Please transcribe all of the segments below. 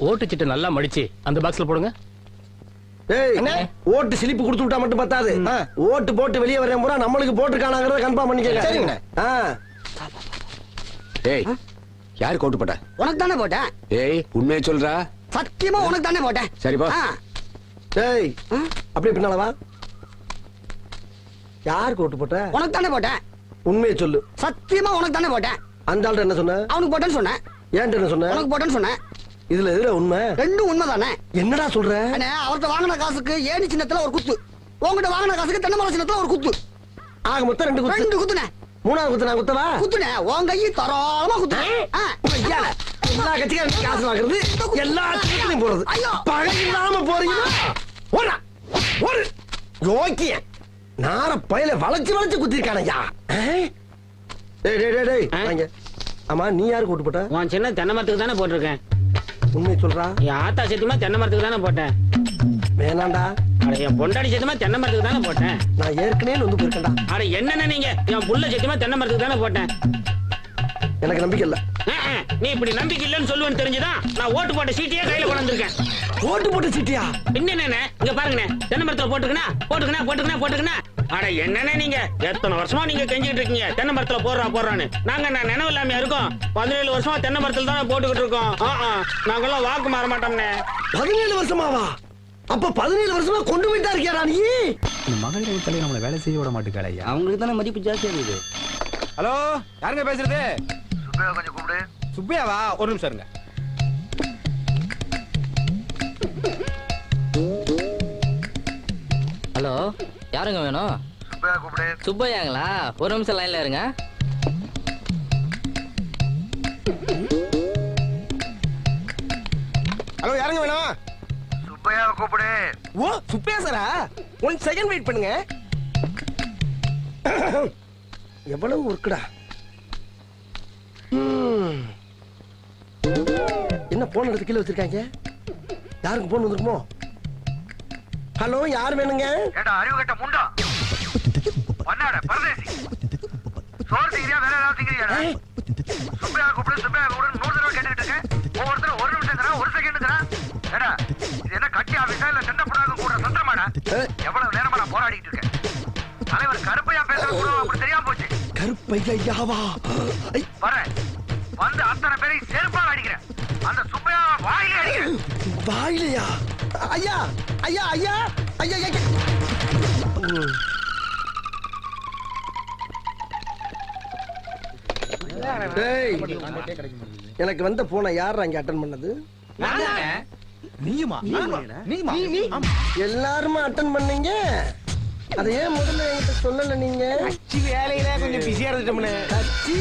ஓட்டுச்சிட்டு நல்லா மடிச்சு அந்த பாக்ஸ்ல போடுங்க. ஏய் ஓட்டு சிலிப்பு கொடுத்து விட்டா மட்டும் பத்தாது. ஓட்டு போட்டு வெளியே வரேன் பூரா நம்மளுக்கு போட்டுருக்கானாங்கிறத கன்ஃபார்ம் பண்ணிக்கங்க. சரிங்கண்ணே. ஆ. ஏய் யாருக்கு ஓட்டு போட்ட உனக்கு தானே போட்டேன்? ஏய் உண்மையை சொல்றா. சத்தியமா உனக்கு தானே போட்டேன் சரிப்பா டேய் அப்படியே பின்னால வா. யாருக்கு ஓட்டு போட்ட? உனக்கு தானே போட்டேன். உண்மையை சொல்லு. சத்தியமா உனக்கு தானே போட்டேன். அந்த ஆள்கிட்ட என்ன சொன்ன? அவனுக்கு போட்டேன்னு சொன்னேன். ஏன்ட்ட என்ன சொன்ன? உனக்கு போட்டேன்னு சொன்னேன். இதுல எதுல உண்மை? ரெண்டும் உண்மைதானே. என்னடா சொல்ற? அவர்கிட்ட வாங்கின காசுக்கு ஏணி சின்னத்துல ஒரு குத்து. உங்ககிட்ட வாங்கின காசுக்கு தென்னை மரம் சின்னத்துல ஒரு குத்து. ஆக மொத்தம் ரெண்டு குத்து. ரெண்டு குத்துனே மூணாவது குத்து நான் குத்தவா? குத்துனே உன் கையை தரோளமா குத்துனேன். ஐயா, எல்லா கட்சிக்காரும் காசு வாங்குறது எல்லா போறது ஐயோ. பகை இல்லாம போறீங்களா? ஓடா. ஒரு யோக்கிய நார பயல வளைச்சு வளைச்சு குத்திருக்கானய்யா டேய் டேய் டேய்? வாங்க. ஆமா நீ யாருக்கு ஓட்டு போட்ட? உன் சின்ன தென்னை மரத்துக்கு தானே போட்டிருக்கேன். உண்மை சொல்றா? என் ஆத்தா சத்தியமா தென்னை மரத்துக்கு தானே போட்டேன். வேணாண்டா. அட என் பொண்டாடி சத்தியமா தென்னை மரத்துக்கு தானே போட்டேன். நான் ஏற்கனவே வந்து போயிருக்கேன்டா. அட என்னென்ன நீங்க? என் புள்ள சத்தியமா தென்னை மரத்துக்கு தானே போட்டேன். எனக்கு நம்பிக்கை இல்ல. நீ இப்படி நம்பிக்கை இல்லைன்னு சொல்லுவேன்னு தெரிஞ்சுதான் நான் ஓட்டு போட்ட சீட்டையே கையில கொண்டு வந்திருக்கேன் ஓட்டு போட்டு சீட்டியா? என்னண்ணே இங்க பாருங்கண்ணே. தென்னை மரத்துல போட்டுக்கணா போட்டுக்கணா போட்டுக்கணா போட்டுக்கணா. அட என்னண்ணே நீங்க? எத்தனை வருஷமா நீங்க கெஞ்சிட்டு இருக்கீங்க? தென்னை மரத்துல போடுறா போடுறான்னு. நாங்க நான் நினைவு இல்லாம இருக்கோம்? பதினேழு வருஷமா தென்னை மரத்துல தானே போட்டுக்கிட்டு இருக்கோம். நாங்கெல்லாம் வாக்கு மாற மாட்டோம்னே பதினேழு வருஷமாவா? அப்ப பதினேழு வருஷமா கொண்டு போயிட்டா இருக்கியாடா நீ? மகளிர் தலைவர் நம்மளை வேலை செய்ய விட மாட்டேங்கிறாள் ஐயா அவங்களுக்கு தானே மதிப்பு ஜாஸ்தியா இருக்குது ஹலோ யாருங்க பேசுறது? கொஞ்சம் சுப்பையாவா? ஒரு நிமிஷம் இருங்க. ஹலோ யாருங்க வேணும்? சுப்பையா கூப்பிடு. சுப்பையாங்களா? ஒரு நிமிஷம் லைன்ல இருங்க. ஹலோ யாருங்க வேணும்? சுப்பையாவை கூப்பிடு. ஓ சுப்பையா சாரா? ஒன் செகண்ட் வெயிட் பண்ணுங்க. எவ்வளவு ஒர்க்குடா போன் எடுத்து கீழே வச்சிருக்காங்க. யாருக்கு போன் வந்திருக்குமோ? ஹலோ யார் வேணுங்க? கருப்பையாவா வந்து அத்தனை பேரையும் செருப்பால் அடிக்கிறேன். அந்த சுப்பையா வாயிலே வாயிலையா? ஐயா ஐயா ஐயா ஐயா ஐயா ம். டேய், எனக்கு வந்த போனை யார் அங்க அட்டன் பண்ணது? நீயுமா? நீயுமா? எல்லாருமே அட்டன் பண்ணீங்க? அதை ஏன் முதல்ல என்கிட்ட சொல்லல நீங்க? வேலையில கொஞ்சம் பிஸியா இருந்துட்டோம்னு. கட்சி?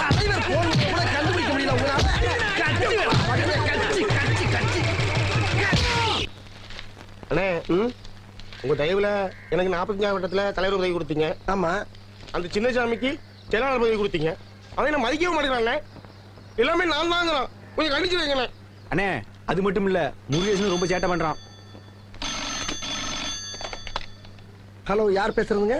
தலைவர் போன் கூட கண்டுபிடிக்க முடியல உங்களால. கட்சி கட்சி கட்சி கட்சி. அண்ணே ம், உங்க தயவுல எனக்கு நாற்பத்தஞ்சாம் வட்டத்துல தலைவர் உதவி கொடுத்தீங்க. ஆமா. அந்த சின்னசாமிக்கு செயலாளர் பதவி கொடுத்தீங்க. அவன் என்ன மதிக்கவே மாட்டேங்கிறானே எல்லாமே நான் தாங்கிறான். கொஞ்சம் கண்டிச்சு வைங்களேன் அண்ணே அது மட்டும் இல்ல முருகேசன் ரொம்ப சேட்டை பண்றான். ஹலோ யார் பேசுறதுங்க?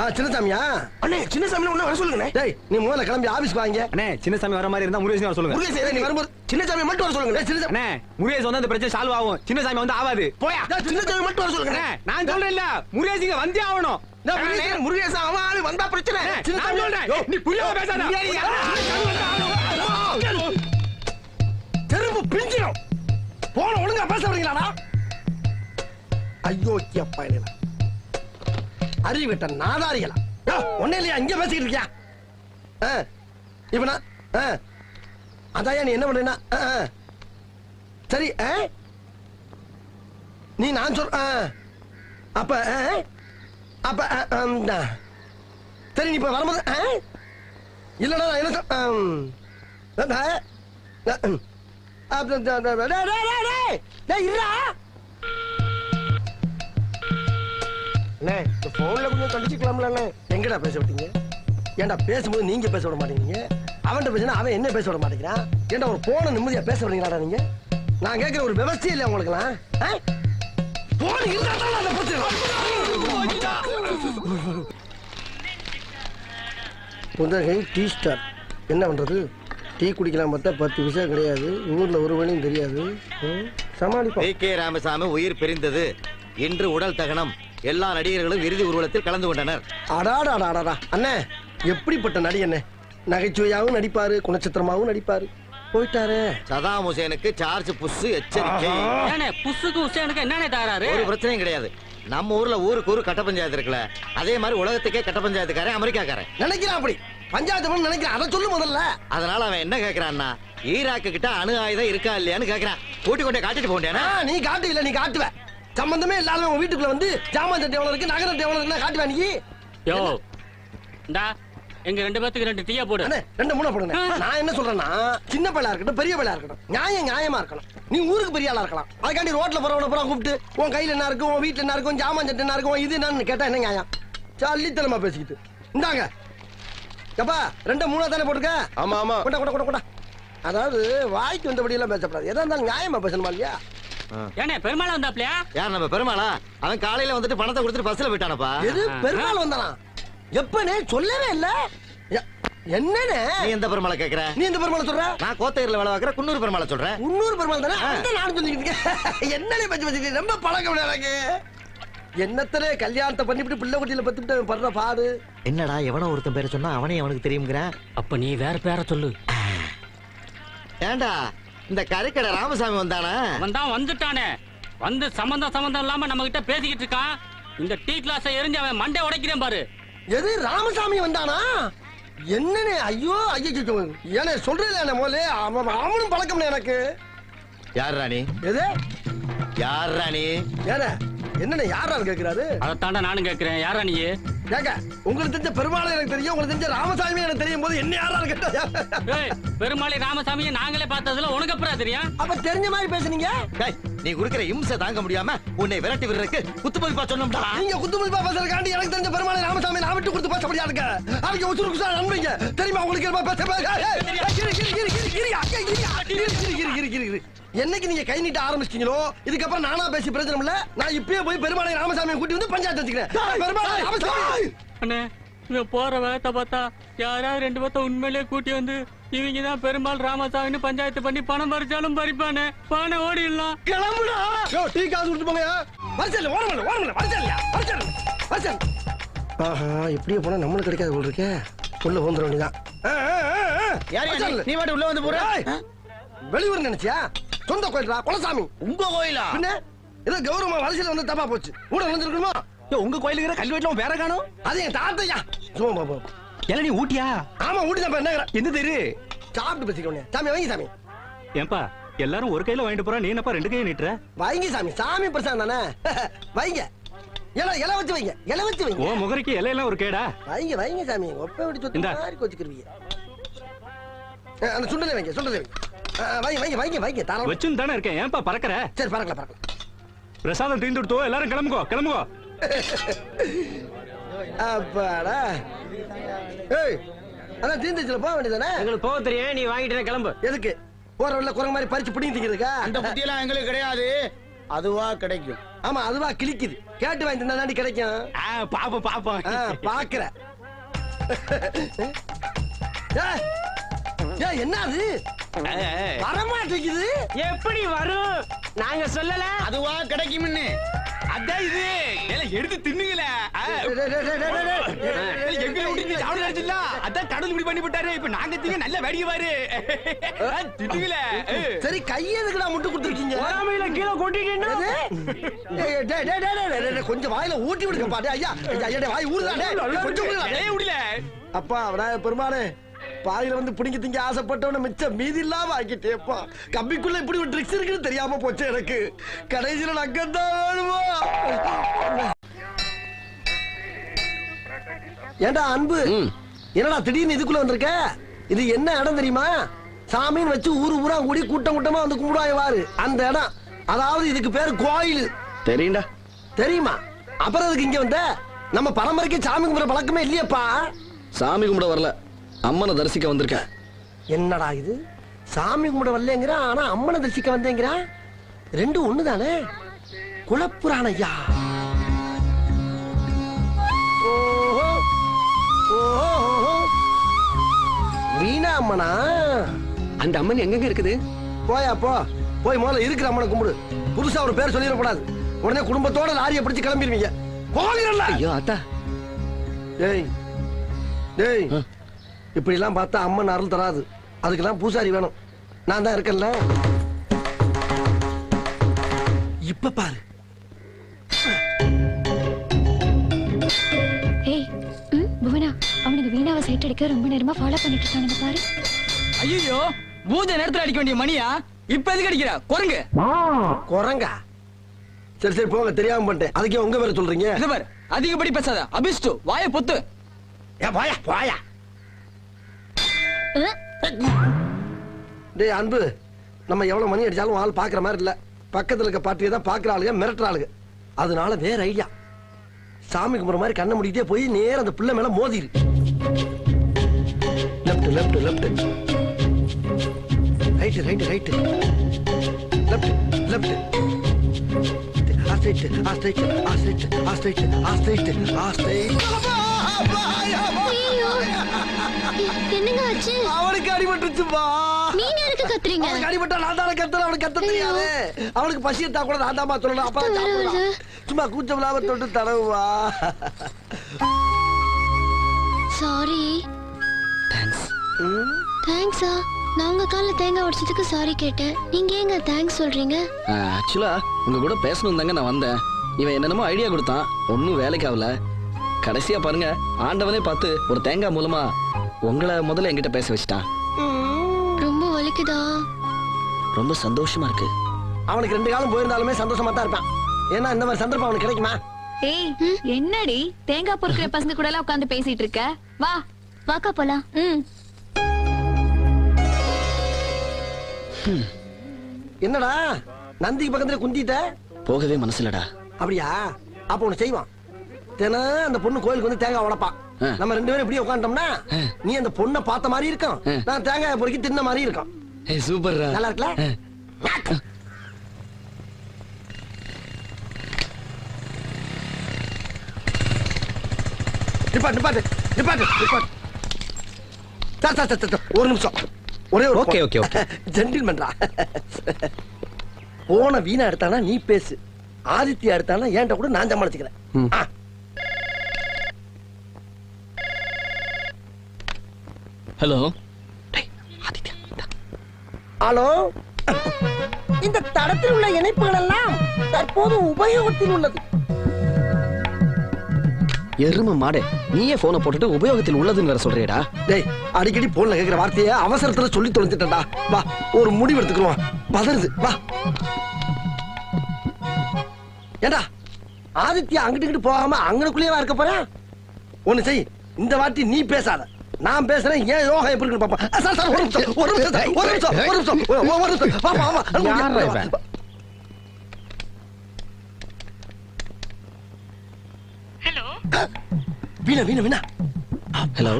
ஆ சின்னசாமியா? அண்ணே சின்னசாமி ஒண்ணு வர சொல்லுங்கண்ணே. டேய் நீ முதல்ல கிளம்பி ஆபீஸ்க்கு வாங்க. அண்ணே சின்னசாமி வர மாதிரி இருந்தா முருகேசன் வர சொல்லுங்க. முருகேசன் நீ வரும்போது சின்னசாமி மட்டும் வர சொல்லுங்க சின்னசாமி அண்ணே முருகேசன் வந்து அந்த பிரச்சனை சால்வ் ஆகும். சின்னசாமி வந்து ஆகாது போயா. சின்னசாமி மட்டும் வர சொல்லுங்க நான் சொல்றேன் இல்ல முருகேசிங்க வந்தே ஆகணும். முருகேசன் முருகேசன் அவன் ஆளு வந்தா பிரச்சனை? நான் சொல்றேன். நீ புரியாம பேசாத. தெரும்பு பிஞ்சிடும் போன ஒழுங்கா பேச வரீங்களாடா ஐயோ பயணிகளா அறிவிட்ட நாதாரிகளா? ஒன்னே இல்லையா? இங்க பேசிட்டு இருக்கியா? ஆ, இவனா? ஆ, அதாயா நீ என்ன பண்றேன்னா? சரி ஆ? நீ நான் சொல் ஆ. அப்ப அப்ப சரி நீ இப்ப வரும்போது ஆ? இல்லடா நான் என்ன சொல் இருடா. அண்ணே இந்த போன்ல கொஞ்சம் கண்டிச்சுக்கலாம்ல அண்ணே எங்கடா பேச விட்டீங்க? ஏன்டா பேசும்போது நீங்க பேச விட மாட்டேங்கிறீங்க? அவன்கிட்ட பேசினா அவன் என்ன பேச விட மாட்டேங்கிறான்? ஏன்டா ஒரு போன நிம்மதியா பேச விடுறீங்களாடா நீங்க? நான் கேட்கிற ஒரு விவசாயம் இல்லை உங்களுக்குலாம் ஆ? போன் இருந்தா அந்த பிரச்சனை புதகை டீ ஸ்டார். என்ன பண்ணுறது டீ குடிக்கலாம் பார்த்தா பத்து விஷயம் கிடையாது. ஊரில் ஒரு வழியும் தெரியாது. ம், சமாளிப்போம். வி கே ராமசாமி உயிர் பிரிந்தது. இன்று உடல் தகனம். எல்லா நடிகர்களும் இறுதி ஊர்வலத்தில் கலந்து கொண்டனர். அடாடாடாடாடா. அண்ணே எப்படிப்பட்ட நடி அண்ணே? நகைச்சுவையாவும் நடிப்பாரு குணச்சித்திரமாவும் நடிப்பாரு. போயிட்டாரே. சதாம் ஹுசேனுக்கு சார்ஜ் புஷ் எச்சரிக்கை. ஏனே புசுக்கு உசேனுக்கு என்னென்ன தகராறு ஒரு பிரச்சனையும் கிடையாது. நம்ம ஊர்ல ஊருக்கு ஊரு கட்ட பஞ்சாயத்து இருக்குல்ல. அதே மாதிரி உலகத்துக்கே கட்ட பஞ்சாயத்துக்காரன் அமெரிக்காக்காரன். நினைக்கிறான் அப்படி. பஞ்சாயத்து நினைக்கிறேன். அதை சொல்லு முதல்ல. அதனால அவன் என்ன கேக்குறான்னா ஈராக்கு கிட்ட அணு ஆயுதம் இருக்கா இல்லையான்னு கேக்குறான். கூட்டி கொண்டே காட்டிட்டு போண்டேனா ஆ, நீ காட்டு இல்ல நீ காட்டுவ. சம்பந்தமே இல்லாத உன் வீட்டுக்குள்ள வந்து ஜாமான் சட்டை எவ்வளவு இருக்கு நகரம் எவ்வளவு இருக்குன்னு காட்டுவா நீ யோ இந்தா எங்க ரெண்டு பேத்துக்கு ரெண்டு டீயா போடு. அண்ணே ரெண்டு மூணு போடுங்க. நான் என்ன சொல்றேன்னா சின்ன பையலா இருக்கட்டும் பெரிய பையலா இருக்கட்டும் நியாயம் நியாயமா இருக்கணும். நீ ஊருக்கு பெரிய ஆளா இருக்கலாம். அதுக்காண்டி ரோட்ல போறவன பூரா கூப்பிட்டு உன் கையில என்ன இருக்கு உன் வீட்டுல என்ன இருக்கும் ஜாமான் சட்டை என்ன இருக்கும் இது என்னன்னு கேட்டா என்ன நியாயம்? சல்லித்தனமா பேசிக்கிட்டு. இந்தாங்க. எப்பா ரெண்டு மூணா தானே போட்டுக்க ஆமா ஆமா. கொண்டா கொண்டா கொண்டா கொண்டா. அதாவது வாய்க்கு வந்தபடி எல்லாம் பேசக்கூடாது எதா இருந்தாலும் நியாயமா பேசணுமா இல்லையா? ஏனே பெருமாள் வந்தாப்லையா? யார் நம்ம பெருமாளா? அவன் காலையில வந்துட்டு பணத்தை கொடுத்துட்டு பஸ்ல போயிட்டானப்பா. எது? பெருமாள் வந்தானா? எப்பனே சொல்லவே இல்ல. எ- என்னண்ணே நீ எந்த பெருமாளை கேக்குற? நீ எந்த பெருமாளை சொல்ற? நான் கோத்தகிரில வேலை பார்க்கற குன்னூர் பெருமாளை சொல்றேன் முன்னூறு பெருமாள் தானே? நானும் சொல்லிக்கிட்டு இருக்கேன். என்னனே பச்சு வச்சுட்டு ரொம்ப பழக்கம் எனக்கு. என்னத்தனே கல்யாணத்தை பண்ணிவிட்டு பிள்ளை குட்டியில பத்துட்டு படுற பாடு. என்னடா எவனோ ஒருத்தன் பேரை சொன்னா அவனே அவனுக்கு தெரியுங்கிறேன் அப்ப நீ வேற பேரை சொல்லு. ஏண்டா இந்த கறிக்கடை ராமசாமி வந்தானா? அவன் தான் வந்துட்டானே. வந்து சம்பந்தம் சம்பந்தம் இல்லாம நம்ம கிட்ட பேசிக்கிட்டு இருக்கான். இந்த டீ கிளாஸை எரிஞ்சு அவன் மண்டை உடைக்கிறேன் பாரு. எது ராமசாமி வந்தானா? என்னனே ஐயோ ஐயோ ஏனே சொல்றேன் முதல்ல அவன் அவனும் பழக்கம்னே எனக்கு. யார் ராணி? எது? யார் ராணி? ஏனே என்னண்ணே யாரான்னு கேக்குறாரு அதைத்தாண்டா நானும் கேட்கிறேன். யாரா நீ கேக்க உங்களுக்கு தெரிஞ்ச பெருமாள் எனக்கு தெரியும் உங்களுக்கு தெரிஞ்ச ராமசாமி எனக்கு தெரியும் போது என்ன கேட்டா ஏய், பெருமாளை ராமசாமியை நாங்களே பார்த்ததுல உனக்கு அப்புறம் தெரியும்? அப்ப தெரிஞ்ச மாதிரி பேசுனீங்க? டேய், நீ குடுக்கிற இம்சை தாங்க முடியாம உன்னை விரட்டி விடுறதுக்கு குத்து மதிப்பா சொன்னோம்டா. நீங்க குத்துமதிப்பா பேசுறதுக்காண்டி எனக்கு தெரிஞ்ச பெருமாளை ராமசாமி நான் விட்டு கொடுத்து பேச முடியாதுங்க. அவங்க உசுறு குசா நண்பீங்க தெரியுமா உங்களுக்கு பேச இரு. என்னைக்கு நீங்க கை நீட்ட ஆரம்பிச்சிட்டீங்களோ இதுக்கப்புறம் நானா பேசி பிரச்சனை இல்ல. நான் இப்பயே போய் பெருமாளை ராமசாமியை கூட்டி வந்து பஞ்சாயத்து வச்சுக்கிறேன். பெருமாளை ராமசாமி. அண்ணே இவன் போற வேகத்தை பார்த்தா யாராவது ரெண்டு பேர்த்த உண்மையிலேயே கூட்டி வந்து இவங்க தான் பெருமாள் ராமசாமின்னு பஞ்சாயத்து பண்ணி பணம் பறிச்சாலும் பறிப்பானே. பானை ஓடிடலாம். கிளம்புடா. டீ காசு கொடுத்து போங்க வரச்சல் வரச்சல் ஆஹா இப்படியே போனா நம்மளுக்கு கிடைக்காது போல் இருக்கே. உள்ள வந்துட வேண்டியதான் நீ வாட்டு உள்ள வந்து போற. வெளியூர் நினைச்சியா? சொந்த கோயில்டா குலசாமி. உங்க கோயிலா? பின்ன ஏதோ கௌரவமா வரிசையில வந்து தப்பா போச்சு. கூட வந்துருக்கணுமா உங்க கோயிலுக்கு கல்வெட்டுல உன் பேர காணும்? அது என் தாத்தையா. சும்மா பாப்பா ஏல நீ ஊட்டியா? ஆமா ஊட்டி தான் என்ன எந்த தெரு? சாப்பிட்டு பேசிக்கோங்க சாமி வைங்க சாமி. ஏன்பா எல்லாரும் ஒரு கையில வாங்கிட்டு போறா நீ என்னப்பா ரெண்டு கையை நீட்டுற? வைங்க சாமி. சாமி பிரசாதம் தானே? வைங்க. இலை இலை வச்சு வைங்க. இலை வச்சு வைங்க. ஓ முகரைக்கு இலையெல்லாம் ஒரு கேடா. வைங்க வைங்க சாமி. ஒப்ப விட்டு சொத்து. மாதிரி அந்த சுண்டலை வைங்க சுண்டலை வைங்க. வைங்க வைங்க வைங்க வைங்க தாராளமா. வச்சுன்னு தானே இருக்கேன். ஏன்பா பறக்கற? சரி பறக்கல பறக்கல. பிரசாதம் தீந்து விடுத்தோ எல்லாரும் கிளம்புகோ கிளம்புகோ அப்பாடா. ஏய் அதான் தீந்துச்சுல போக வேண்டியதானே எங்களுக்கு போக தெரியும் நீ வாங்கிட்டு கிளம்பு. எதுக்கு? போற வழியில குரங்கு மாதிரி பறிச்சு பிடிங்கி திங்கிறதுக்கா அந்த புத்தியெல்லாம் எங்களுக்கு கிடையாது. அதுவா கிடைக்கும். ஆமா அதுவா கிழிக்குது. கேட்டு வாங்கி தின்னா தாண்டி கிடைக்கும். பாப்போம் பாப்போம். ஏய், என்ன அது? வரமாட்டேங்குது எப்படி வரும் நாங்க சொல்லல அதுவா கிடைக்கும்னு அதான் இது ஏல எடுத்து தின்னுங்களே எங்களை விட்டு சாப்பிட அதான் கடவுள் இப்படி பண்ணி விட்டாரு இப்ப நாங்க திங்க நல்ல வேடிக்கை பாரு ஆ, தின்னுங்களே. சரி கையெதுக்குடா முட்டு கொடுத்துருக்கீங்க பொறாமையில கீழே டேய், கொஞ்சம் வாயில ஊட்டி விடுங்க பாட்டு ஐயா ஐயா, வாய் டேய், கொஞ்சம் விடல அப்பா பெருமாளே பாதியில வந்து பிடிங்க திங்க ஆசைப்பட்டவன மிச்சம் மீதி இல்லாம ஆக்கிட்டேப்பா. கம்பிக்குள்ள இப்படி ஒரு ட்ரிக்ஸ் இருக்குன்னு தெரியாம போச்சு எனக்கு. கடைசியில நக்கத்தான் வேணுமா? ஏண்டா அன்பு? என்னடா திடீர்னு இதுக்குள்ள வந்திருக்க? இது என்ன இடம் தெரியுமா? சாமின்னு வச்சு ஊரு ஊரா கூடி கூட்டம் கூட்டமா வந்து கும்பிடுவாங்க வாரு அந்த இடம். அதாவது இதுக்கு பேரு கோயில். தெரியும்டா. தெரியுமா? அப்புறம் அதுக்கு இங்க வந்த? நம்ம பரம்பரைக்கு சாமி கும்பிட பழக்கமே இல்லையப்பா. சாமி கும்பிட வரல. அம்மனை தரிசிக்க வந்திருக்கேன். என்னடா இது? சாமி கும்பிட வரலங்கிறான் ஆனா அம்மனை தரிசிக்க வந்தேங்கிறான் ரெண்டும் ஒண்ணுதானே? குழப்புறான் ஐயா. வீணா அம்மனா அந்த அம்மன் எங்கெங்க இருக்குது? போயா போ. போய் முதல்ல இருக்கிற அம்மனை கும்பிடு. புதுசா ஒரு பேர் சொல்லிடக்கூடாது. உடனே குடும்பத்தோட லாரியை பிடிச்சு கிளம்பிடுவீங்க. போகிறல்ல ஐயோ அத்தா. டேய் டேய். இப்படி எல்லாம் பார்த்தா அம்மன் அருள் தராது. அதுக்கெல்லாம் பூசாரி வேணும். நான் தான் இருக்கேன்ல. இப்ப பாரு. ஏய் ம் புவனா அவனுக்கு வீணாவை சைட் அடிக்க ரொம்ப நேரமா ஃபாலோ பண்ணிட்டு இருக்கானுங்க பாரு. ஐயோ பூஜை நேரத்துல அடிக்க வேண்டிய மணியா? இப்ப எதுக்கு அடிக்கிற? குரங்கு. குரங்கா? சரி சரி போங்க தெரியாம பண்ணிட்டேன். அதுக்கே உங்க பேரை சொல்றீங்க? இது பாரு அதிகப்படி பேசாத. அபிஷ்டு வாய பொத்து. ஏ போயா போயா அஹ், டேய் அன்பு நம்ம எவ்வளவு மணி அடிச்சாலும் ஆள் பாக்குற மாதிரி இல்ல. பக்கத்துல இருக்க பாட்டியை தான் பாக்குற ஆளுங்க மிரட்டுற ஆளுங்க அதனால வேற ஐடியா சாமி கும்பிட்ற மாதிரி கண்ணை முடிக்கிட்டே போய் நேரம் அந்த பிள்ளை மேல மோதிரு. Left left left right right right left left astride astride astride astride astride astride ஐயோ என்னங்க ஆச்சு? அவனுக்கு அடிபட்டுச்சுப்பா நீங்க எதுக்கு கத்துறீங்க? அவனுக்கு அடிபட்டா நான் தானே கத்துறேன் அவனுக்கு கத்த தெரியாது. அவனுக்கு பசி எடுத்தா கூட நான் தாமா சொல்லணும். அப்பா சாப்பிடலாம். சும்மா கூச்சம் இல்லாம தொட்டு தடவுவா. சாரி ம், தேங்க்ஸா நான் உங்க கால்ல தேங்காய் உடைச்சதுக்கு சாரி கேட்டேன். நீங்க ஏங்க தேங்க்ஸ் சொல்றீங்க? ஆக்சுவலா உங்க கூட பேசணும் தாங்க நான் வந்தேன். இவன் என்னென்னமோ ஐடியா கொடுத்தான். ஒன்றும் வேலைக்கு ஆகல. கடைசியா பாருங்க ஆண்டவனே பார்த்து ஒரு தேங்காய் மூலமா உங்களை முதல்ல என்கிட்ட பேச வச்சுட்டான் ரொம்ப வலிக்குதா? ரொம்ப சந்தோஷமா இருக்கு. அவனுக்கு ரெண்டு காலம் போயிருந்தாலுமே சந்தோஷமா தான் இருப்பான். ஏன்னா இந்த மாதிரி சந்தர்ப்பம் அவனுக்கு கிடைக்குமா? ஏய் என்னடி? தேங்காய் பொறுக்கிற பசங்க கூட எல்லாம் உட்கார்ந்து பேசிட்டு இருக்க? வா வாக்கா போலாம். ம். என்னடா? நந்திக்கு பக்கத்துல குந்திட்ட? போகவே மனசுலடா அப்படியா? அப்ப ஒண்ணு செய்வான். தினம் அந்த பொண்ணு கோயிலுக்கு வந்து தேங்காய் உடைப்பான் ஆ. நம்ம ரெண்டு பேரும் இப்படியே உட்காந்துட்டோம்னா நீ அந்த பொண்ணை பார்த்த மாதிரி இருக்கும். நான் தேங்காய் பொறுக்கி தின்ன மாதிரி இருக்கும். ஏய் சூப்பர்ரா. நல்லா இருக்குல்ல? நிப்பாட்டு நிப்பாட்டு நிப்பாட்டு நிப்பாட்டு. சார் சார் சார், சார் ஒரு நிமிஷம். ஒரே ஒரு Okay, okay, okay. ஜென்டில்மேன்டா போன வீணா எடுத்தானா நீ பேசு. ஆதித்யா எடுத்தானா ஏன்ட்ட கூட நான் சமாளிச்சுக்கிறேன் ம். ஆ. Hello hello? இந்த தடத்தில் உள்ள இணைப்புகள் எல்லாம் தற்போது உபயோகத்தில் உள்ளது. எரும மாடே நீயே போனை போட்டுட்டு உபயோகத்தில் உள்ளதுன்னு வேற சொல்றியடா. டேய் அடிக்கடி போன்ல கேக்குற வார்த்தைய அவசரத்துல சொல்லி தொலைஞ்சிட்டா வா ஒரு முடிவு எடுத்துக்கிறோம் பதறுது வா. ஏண்டா ஆதித்யா அங்கிட்டு இங்கிட்டு போகாம அங்கனுக்குள்ளேயே இருக்க போறேன் ஒண்ணு செய் இந்த வாட்டி நீ பேசாத. நான் பேசுறேன் ஏன் யோகா எப்படி இருக்கு பாப்பா? சார் சார் ஒரு நிமிஷம் ஒரு நிமிஷம் ஒரு நிமிஷம் ஒரு நிமிஷம் ஒரு- நிமிஷம் வாமா வாமா வீணா வீணா வீணா. ஹலோ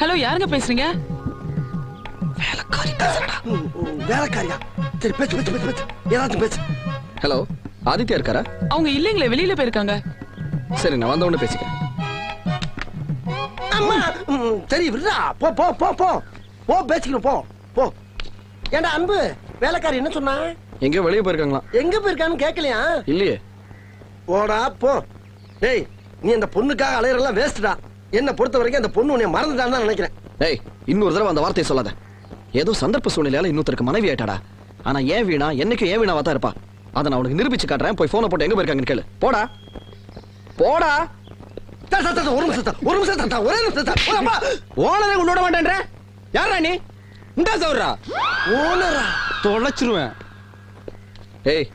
ஹலோ யாருங்க பேசுறீங்க? ம், வேலைக்காரியா? சரி பேச்சு பேச்சு பேச்சு பேச்சு ஏதாச்சும் பேச்சு ஹலோ ஆதித்யா இருக்காரா? அவங்க இல்லைங்களே வெளியில போயிருக்காங்க. சரி நான் வந்த உடனே பேசிக்கிறேன். அம்மா. சரி விடுறா. போ போ போ போ. போ பேசிக்கிறோம் போ. போ. ஏண்டா அன்பு வேலைக்காரி என்ன சொன்னா? எங்கேயோ வெளியே போயிருக்காங்களாம் எங்க போயிருக்கான்னு கேட்கலையா? இல்லையே. போடா போ. டேய் நீ அந்த பொண்ணுக்காக அலையறெல்லாம் வேஸ்ட்டா என்ன பொறுத்த வரைக்கும் அந்த பொண்ணு உன்னை மறந்துட்டான்னு தான் நினைக்கிறேன். டேய் இன்னொரு தடவை அந்த வார்த்தையை சொல்லாத. ஏதோ சந்தர்ப்ப சூழ்நிலையால இன்னொருத்தருக்கு மனைவி ஆயிட்டாடா. ஆனா ஏன் வீணா என்னைக்கும் ஏன் வீணாவா தான் இருப்பா? அதை நான் உனக்கு நிரூபிச்சு காட்டுறேன். போய் போனை போட்டு எங்க போயிருக்காங்கன்னு கேளு. போடா. போடா. ஒரு நிமிஷம் தா, ஒரு நிமிஷம் தா, தா, ஒரே நிமிஷம். ஓனரை விட மாட்டேன்ற. யாரா நீ? உண்டா சௌரா ஓனரா? தொலைச்சிருவேன். ஏய்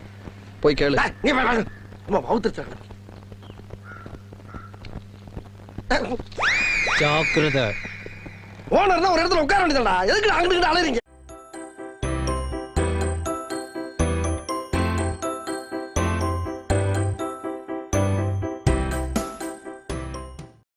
போய் கேளு. நீ. ஜாக்கிரதை. ஓனர்னா ஒரு இடத்துல உட்கார வேண்டியதுடா. எதுக்கு அங்கிட்டு அலையறீங்க?